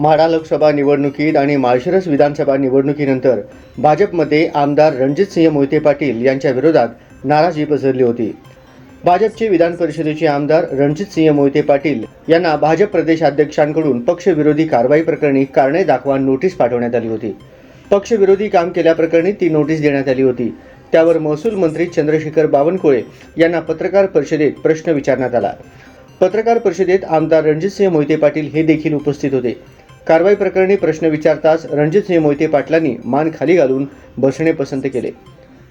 म्हाडा लोकसभा निवडणुकीत आणि माळशिरस विधानसभा निवडणुकीनंतर भाजपमध्ये आमदार रणजितसिंह मोहिते पाटील यांच्या विरोधात नाराजी पसरली होती. भाजपचे विधान परिषदेचे आमदार रणजितसिंह मोहिते पाटील यांना भाजप प्रदेशाध्यक्षांकडून पक्षविरोधी कारवाई प्रकरणी कारणे दाखवा नोटीस पाठवण्यात आली होती. पक्षविरोधी काम केल्याप्रकरणी ती नोटीस देण्यात आली होती. त्यावर महसूल मंत्री चंद्रशेखर बावनकुळे यांना पत्रकार परिषदेत प्रश्न विचारण्यात आला. पत्रकार परिषदेत आमदार रणजितसिंह मोहिते पाटील हे देखील उपस्थित होते. कारवाई प्रकरणी प्रश्न विचारताच रणजितसिंह मोहिते पाटलांनी मान खाली घालून बसणे पसंत केले.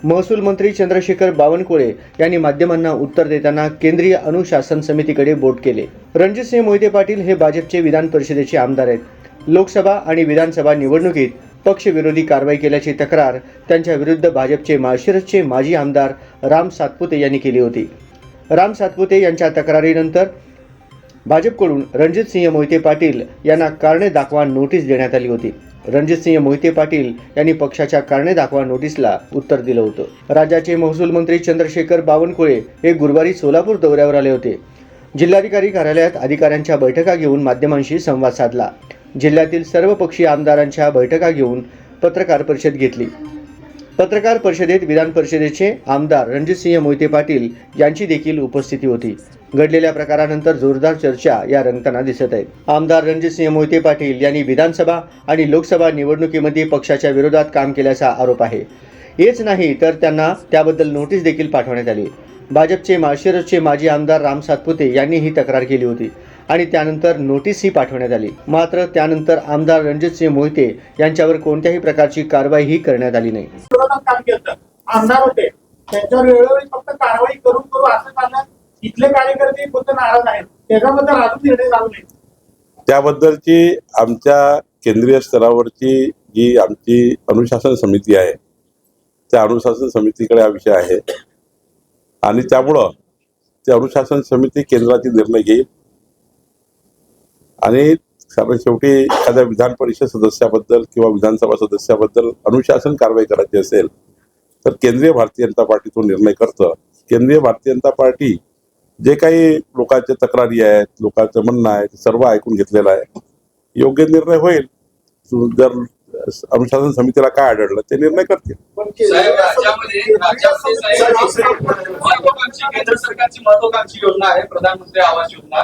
महसूल मंत्री चंद्रशेखर बावनकुळे यांनी माध्यमांना उत्तर देताना केंद्रीय अनुशासन समितीकडे बोट केले. रणजितसिंह मोहिते पाटील हे भाजपचे विधान परिषदेचे आमदार आहेत. लोकसभा आणि विधानसभा निवडणुकीत पक्षविरोधी कारवाई केल्याची तक्रार त्यांच्या विरुद्ध भाजपचे माळशिरसचे माजी आमदार राम सातपुते यांनी केली होती. राम सातपुते यांच्या तक्रारीनंतर भाजपकडून रणजितसिंह मोहिते पाटील यांना कारणे दाखवा नोटीस देण्यात आली होती. रणजितसिंह मोहिते पाटील यांनी पक्षाच्या कारणे दाखवा नोटीसला उत्तर दिलं होतं. राज्याचे महसूल मंत्री चंद्रशेखर बावनकुळे हे गुरुवारी सोलापूर दौऱ्यावर आले होते. जिल्हाधिकारी कार्यालयात अधिकाऱ्यांच्या बैठका घेऊन माध्यमांशी संवाद साधला. जिल्ह्यातील सर्व पक्षीय आमदारांच्या बैठका घेऊन पत्रकार परिषद घेतली. पत्रकार परिषदेत विधान परिषदेचे आमदार रणजितसिंह मोहिते पाटील यांची देखील उपस्थिती होती. घडलेल्या प्रकारानंतर जोरदार चर्चा या रंगताना दिसत आहेत आमदार रणजितसिंह मोहिते पाटील यांनी विधानसभा आणि लोकसभा निवडणुकीमध्ये पक्षाच्या विरोधात काम केल्याचा आरोप आहे. हेच नाही तर त्यांना त्याबद्दल नोटीस देखील पाठवण्यात आली. भाजपचे माळशिरसचे माजी आमदार राम सातपुते यांनी ही तक्रार केली होती आणि त्यानंतर नोटीसही पाठवण्यात आली. मात्र त्यानंतर आमदार रणजितसिंह मोहिते यांच्यावर कोणत्याही प्रकारची कारवाईही करण्यात आली नाही. आमदार होते. त्यांच्यावर वेळोवेळी फक्त कारवाई करून करू असं इथले कार्यकर्ते फक्त नाराज आहेत. त्याच्याबद्दल अजून निर्णय झाला नाही. त्याबद्दलची आमच्या केंद्रीय स्तरावरची जी आमची अनुशासन समिती आहे त्या अनुशासन समितीकडे हा विषय आहे. आणि त्यामुळं ते अनुशासन समिती केंद्राचे निर्णय घेईल. आणि कारण शेवटी एखाद्या विधान परिषद सदस्याबद्दल किंवा विधानसभा सदस्याबद्दल अनुशासन कारवाई करायची असेल तर केंद्रीय भारतीय जनता पार्टी तो निर्णय करतं. केंद्रीय भारतीय जनता पार्टी जे काही लोकांच्या तक्रारी आहेत लोकांचं म्हणणं आहे ते सर्व ऐकून घेतलेलं आहे. योग्य निर्णय होईल. जर अनुशासन समितीला काय आढळलं ते निर्णय करतील. केंद्र सरकारची महत्वाकांक्षी योजना आहे प्रधानमंत्री आवास योजना.